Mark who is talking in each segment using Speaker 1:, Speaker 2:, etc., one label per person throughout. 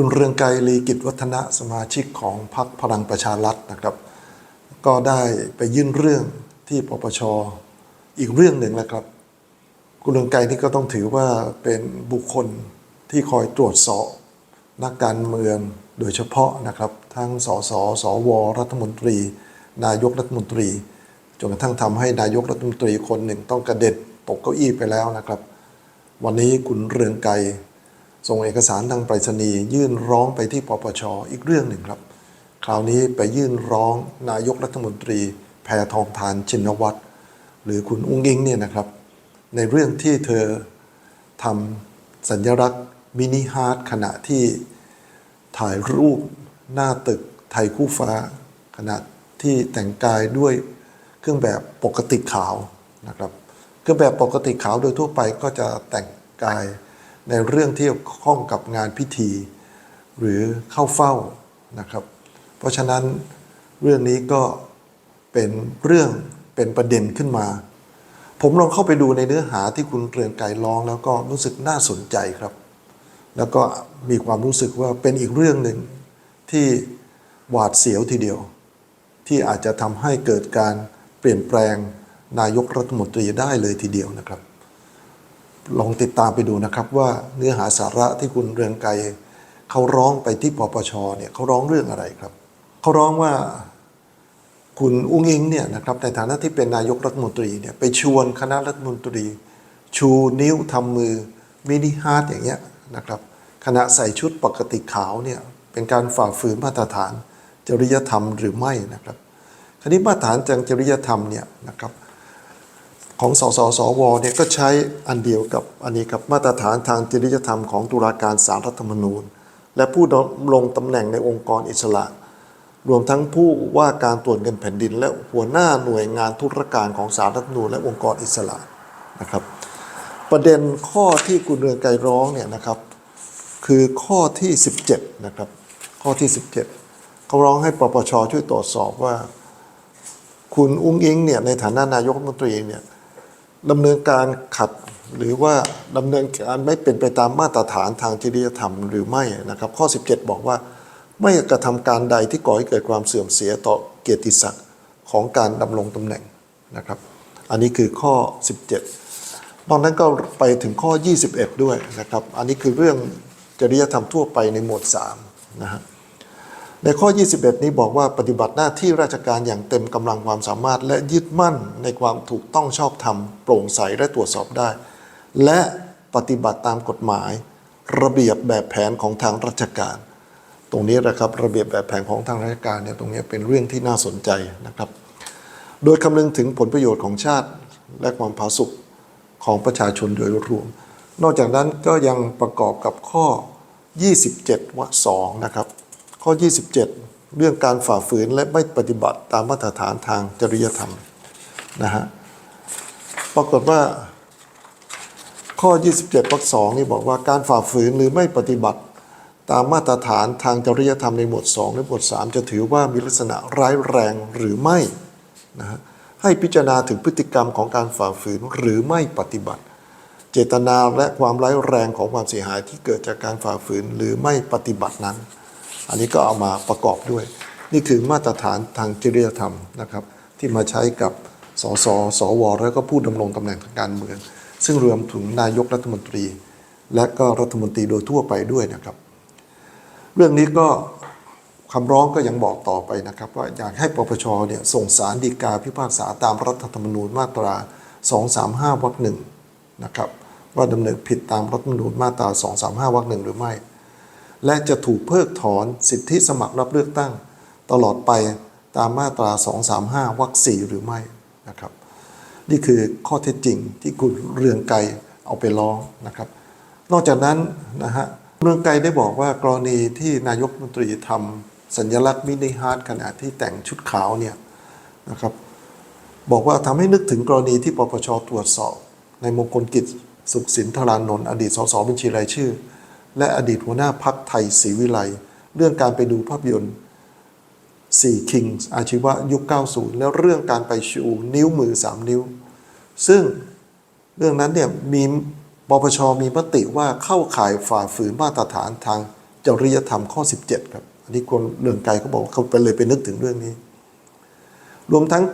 Speaker 1: คุณเรืองไกรลีกิจวัฒนะสมาชิกของพรรคพลังประชารัฐนะครับ ก็ได้ไปยื่นเรื่องที่ปปชอีกเรื่องหนึ่งแล้วครับ คุณเรืองไกรนี่ก็ต้องถือว่าเป็นบุคคลที่คอยตรวจสอบนักการเมืองโดยเฉพาะนะครับ ทั้งสสสว รัฐมนตรี นายกรัฐมนตรีจนกระทั่งทำให้นายกรัฐมนตรีคนหนึ่งต้องกระเด็นตกเก้าอี้ไปแล้วนะครับ วันนี้คุณเรืองไกร ส่งเอกสารทางไปรษณีย์ยื่นร้องไปที่ปปชอีกเรื่องหนึ่งครับ คราวนี้ไปยื่นร้องนายกรัฐมนตรีแพทองทานชินวัตรหรือคุณอุ้งอิงเนี่ยนะครับ ในเรื่องที่เธอทำสัญลักษณ์มินิฮาร์ดขณะที่ถ่ายรูปหน้าตึกไทยคู่ฟ้า ขณะที่แต่งกายด้วยเครื่องแบบปกติขาวนะครับเครื่องแบบปกติขาวโดยทั่วไปก็จะแต่งกาย ในเรื่องที่เกี่ยวข้องกับงานพิธี หรือเข้าเฝ้านะครับ เพราะฉะนั้นเรื่องนี้ก็เป็นเรื่องเป็นประเด็นขึ้นมา ผมลองเข้าไปดูในเนื้อหาที่คุณเกรียงไกรร้องแล้วก็รู้สึกน่าสนใจครับ แล้วก็มีความรู้สึกว่าเป็นอีกเรื่องหนึ่งที่หวาดเสียวทีเดียว ที่อาจจะทำให้เกิดการเปลี่ยนแปลงนายกรัฐมนตรีได้เลยทีเดียวนะครับ ลองติดตามไปดูนะครับว่าเนื้อหาสาระที่คุณเรืองไกรเขาร้องไปที่ปปชเนี่ยเขาร้องเรื่องอะไรครับเขาร้องว่าคุณอุ้งอิงเนี่ยนะครับในฐานะที่เป็นนายกรัฐมนตรีเนี่ยไปชวนคณะรัฐมนตรี ชูนิ้วทำมือมินิฮาร์ดอย่างเงี้ยนะครับขณะใส่ชุดปกติขาวเนี่ยเป็นการฝ่าฝืนมาตรฐานจริยธรรมหรือไม่นะครับคราวนี้มาตรฐานจริยธรรมเนี่ยนะครับ ของสสสวเนี่ยก็ใช้อันเดียวกับอันนี้ครับมาตรฐานทางจริยธรรมของตุลาการศาลรัฐธรรมนูญ และผู้ดำรงตำแหน่งในองค์กรอิสระ รวมทั้งผู้ว่าการตรวจเงินแผ่นดิน และหัวหน้าหน่วยงานธุรการของศาลรัฐธรรมนูญและองค์กรอิสระนะครับ ประเด็นข้อที่คุณเรืองไกรร้องเนี่ยนะครับคือข้อที่ 17นะครับข้อที่ 17เขาร้องให้ปปชช่วยตรวจสอบว่า คุณอุ้งอิงเนี่ยในฐานะนายกรัฐมนตรีเนี่ย ดำเนินการขัดหรือว่าดำเนินการไม่เป็นไปตามมาตรฐานทางจริยธรรมหรือไม่นะครับ ข้อ 17 บอกว่า ไม่กระทำการใดที่ก่อให้เกิดความเสื่อมเสียต่อเกียรติศักดิ์ของการดำรงตำแหน่งนะครับ อันนี้คือข้อ 17 นอกนั้นก็ไปถึงข้อ 21 ด้วยนะครับ อันนี้คือเรื่องจริยธรรมทั่วไปในหมวด3นะฮะ ในข้อ 21 นี้บอกว่าปฏิบัติหน้าที่ราชการอย่างเต็มกำลังความสามารถ และยึดมั่นในความถูกต้องชอบธรรมโปร่งใสและตรวจสอบได้ และปฏิบัติตามกฎหมาย ระเบียบแบบแผนของทางราชการ ตรงนี้นะครับระเบียบแบบแผนของทางราชการเนี่ยตรงนี้เป็นเรื่องที่น่าสนใจนะครับ โดยคำนึงถึงผลประโยชน์ของชาติและความผาสุกของประชาชนโดยรวม นอกจากนั้นก็ยังประกอบกับข้อ 27วรรคสองนะครับ ข้อ 27 เรื่องการฝ่าฝืนและไม่ปฏิบัติตามมาตรฐานทางจริยธรรมนะฮะปรากฏว่าข้อ 27วรรคสองนี่บอกว่าการฝ่าฝืนหรือไม่ปฏิบัติตามมาตรฐานทางจริยธรรมในหมวด 2 และหมวด 3 จะถือว่ามีลักษณะร้ายแรงหรือไม่นะฮะให้พิจารณาถึงพฤติกรรมของการฝ่าฝืนหรือไม่ปฏิบัติ เจตนาและความร้ายแรงของความเสียหายที่เกิดจากการฝ่าฝืนหรือไม่ปฏิบัตินั้น อันนี้ก็เอามาประกอบด้วย นี่คือมาตรฐานทางจริยธรรมนะครับ ที่มาใช้กับสสสว แล้วก็ผู้ดำรงตำแหน่งทางการเมือง ซึ่งรวมถึงนายกรัฐมนตรี และก็รัฐมนตรีโดยทั่วไปด้วยนะครับ เรื่องนี้ก็คำร้องก็ยังบอกต่อไปนะครับ ว่าอยากให้ปปชเนี่ยส่งสารดีกาพิพากษาตามรัฐธรรมนูญมาตรา 235วรรคหนึ่งนะครับ ว่าดำเนินผิดตามรัฐธรรมนูญมาตรา 235วรรคหนึ่งหรือไม่ และจะถูกเพิกถอนสิทธิสมัครรับเลือกตั้ง ตลอดไปตามมาตรา 235วรรคสี่หรือไม่นะครับ นี่คือข้อเท็จจริงที่คุณเรืองไกรเอาไปร้องนะครับ นอกจากนั้นนะฮะเรืองไกรได้บอกว่ากรณีที่นายกรัฐมนตรีทำสัญลักษณ์มินิฮาร์ดขณะที่แต่งชุดขาวเนี่ยนะครับบอกว่าทำให้นึกถึงกรณีที่ปปชตรวจสอบ ในมงคลกิจสุขสินธารานนท์อดีตสสบัญชีรายชื่อ และอดีตหัวหน้าพักไทยศรีวิไลเรื่องการไปดูภาพยนตร์4 Kings อาชีวะยุค 90 แล้วเรื่องการไปชูนิ้วมือ 3 นิ้ว ซึ่งเรื่องนั้นเนี่ยมีปปชมีมติว่าเข้าข่ายฝ่าฝืนมาตรฐานทางจริยธรรมข้อ 17 ครับ อันนี้คนเรืองไกรเขาบอกเขาไปเลยไปนึกถึงเรื่องนี้ รวมทั้ง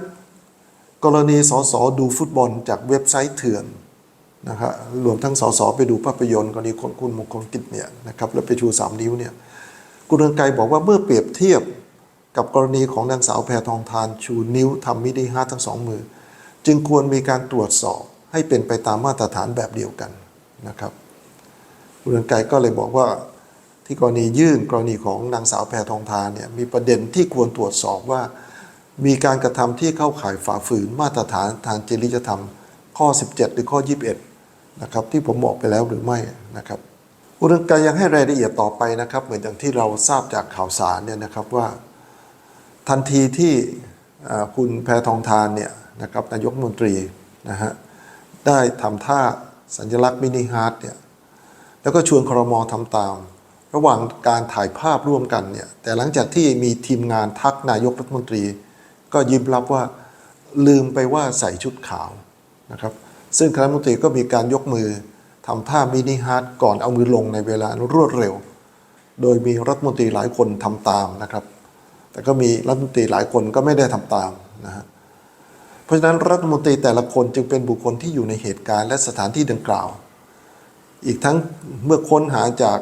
Speaker 1: กรณีสสดูฟุตบอลจากเว็บไซต์เถื่อน นะครับรวมทั้งสสไปดูภาพยนตร์กรณีคุณมงคลกิจเนี่ยนะครับแล้วไปชูสามนิ้วเนี่ยคุณเรืองไกรบอกว่าเมื่อเปรียบเทียบกับกรณีของนางสาวแพทองทานชูนิ้วทำมินิฮาร์ททั้งสองมือ จึงควรมีการตรวจสอบให้เป็นไปตามมาตรฐานแบบเดียวกันนะครับคุณเรืองไกรก็เลยบอกว่าที่กรณียื่นกรณีของนางสาวแพทองทานเนี่ยมีประเด็นที่ควรตรวจสอบว่า มีการกระทำที่เข้าข่ายฝ่าฝืนมาตรฐานทางจริยธรรม ข้อ 17 หรือข้อ 21 นะครับที่ผมบอกไปแล้วหรือไม่นะครับคุณเรืองกรยังให้รายละเอียดต่อไปนะครับ เหมือนอย่างที่เราทราบจากข่าวสารเนี่ยนะครับว่าทันทีที่คุณแพทองทานเนี่ยนะครับนายกมนตรีนะฮะได้ทำท่าสัญลักษณ์มินิฮาร์ดเนี่ยแล้วก็ชวนครมทำตาม ระหว่างการถ่ายภาพร่วมกันเนี่ยแต่หลังจากที่มีทีมงานทักนายกรัฐมนตรี ก็ยิ้มรับว่าลืมไปว่าใส่ชุดขาวนะครับ ซึ่งคณะรัฐมนตรีก็มีการยกมือทำท่ามินิฮาร์ดก่อนเอามือลงในเวลารวดเร็ว โดยมีรัฐมนตรีหลายคนทำตามนะครับ แต่ก็มีรัฐมนตรีหลายคนก็ไม่ได้ทำตามนะฮะเพราะฉะนั้นรัฐมนตรีแต่ละคนจึงเป็นบุคคลที่อยู่ในเหตุการณ์และสถานที่ดังกล่าว อีกทั้งเมื่อค้นหาจาก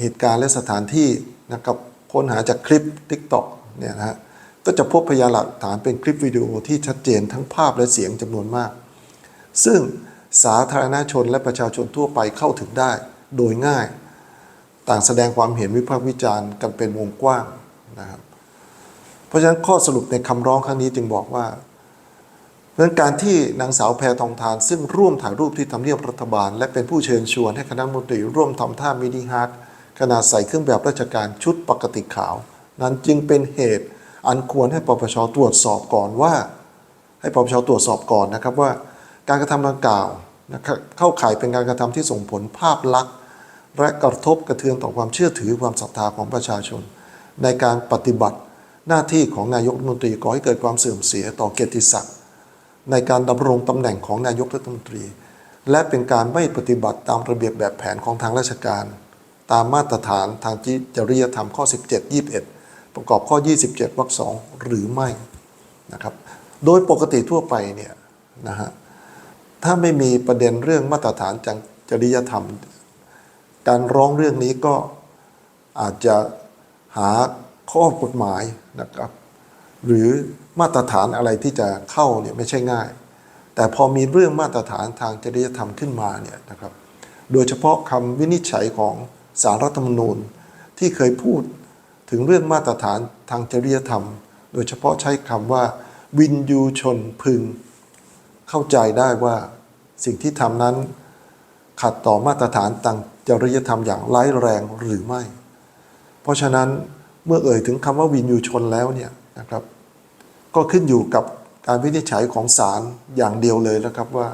Speaker 1: เหตุการณ์และสถานที่นะครับค้นหาจากคลิป TikTok เนี่ยนะฮะก็จะพบพยานหลักฐานเป็นคลิปวิดีโอที่ชัดเจนทั้งภาพและเสียงจำนวนมาก ซึ่งสาธารณชนและประชาชนทั่วไปเข้าถึงได้โดยง่าย ต่างแสดงความเห็นวิพากษ์วิจารณ์กันเป็นวงกว้างนะครับเพราะฉะนั้นข้อสรุปในคำร้องครั้งนี้จึงบอกว่าเพราะฉะนั้นการที่นางสาวแพทองทาน ซึ่งร่วมถ่ายรูปที่ทำเนียบรัฐบาล และเป็นผู้เชิญชวนให้คณะมนตรีร่วมทำท่ามินิฮาร์ดขณะใส่เครื่องแบบราชการชุดปกติขาว นั้นจึงเป็นเหตุอันควรให้ปปชตรวจสอบก่อนว่า ให้ปปชตรวจสอบก่อนนะครับว่า การกระทำดังกล่าวนะครับเข้าข่ายเป็นการกระทำที่ส่งผลภาพลักษณ์ และกระทบกระเทือนต่อความเชื่อถือความศรัทธาของประชาชน ในการปฏิบัติหน้าที่ของนายกรัฐมนตรีก่อให้เกิดความเสื่อมเสียต่อเกียรติศักดิ์ในการดำรงตำแหน่งของนายกรัฐมนตรี และเป็นการไม่ปฏิบัติตามระเบียบแบบแผนของทางราชการ ตามมาตรฐานทางจริยธรรมข้อ 17 21 ประกอบข้อ 27วรรคสองหรือไม่นะครับโดยปกติทั่วไปเนี่ยนะฮะ ถ้าไม่มีประเด็นเรื่องมาตรฐานทางจริยธรรม การร้องเรื่องนี้ก็อาจจะหาข้อกฎหมายนะครับ หรือมาตรฐานอะไรที่จะเข้าเนี่ยไม่ใช่ง่าย แต่พอมีเรื่องมาตรฐานทางจริยธรรมขึ้นมาเนี่ยนะครับ โดยเฉพาะคำวินิจฉัยของสารรัฐธรรมนูญที่เคยพูดถึงเรื่องมาตรฐานทางจริยธรรม โดยเฉพาะใช้คำว่า วินยูชนพึง เข้าใจได้ว่าสิ่งที่ทำนั้นขัดต่อมาตรฐานทางจริยธรรมอย่างร้ายแรงหรือไม่ เพราะฉะนั้นเมื่อเอ่ยถึงคำว่าวินยูชนแล้วเนี่ยนะครับ ก็ขึ้นอยู่กับการวินิจฉัยของศาลอย่างเดียวเลยนะครับว่า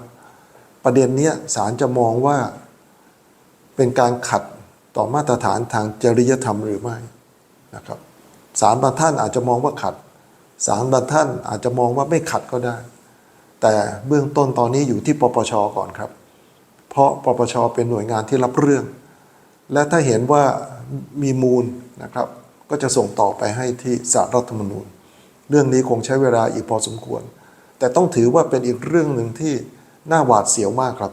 Speaker 1: ประเด็นนี้ศาลจะมองว่าเป็นการขัดต่อมาตรฐานทางจริยธรรมหรือไม่นะครับศาลบางท่านอาจจะมองว่าขัดศาลบางท่านอาจจะมองว่าไม่ขัดก็ได้ แต่เบื้องต้นตอนนี้อยู่ที่ปปชก่อนครับ เพราะปปชเป็นหน่วยงานที่รับเรื่อง และถ้าเห็นว่ามีมูลนะครับ ก็จะส่งต่อไปให้ที่สารรัฐธรรมนูญ เรื่องนี้คงใช้เวลาอีกพอสมควร แต่ต้องถือว่าเป็นอีกเรื่องหนึ่งที่น่าหวาดเสียวมากครับ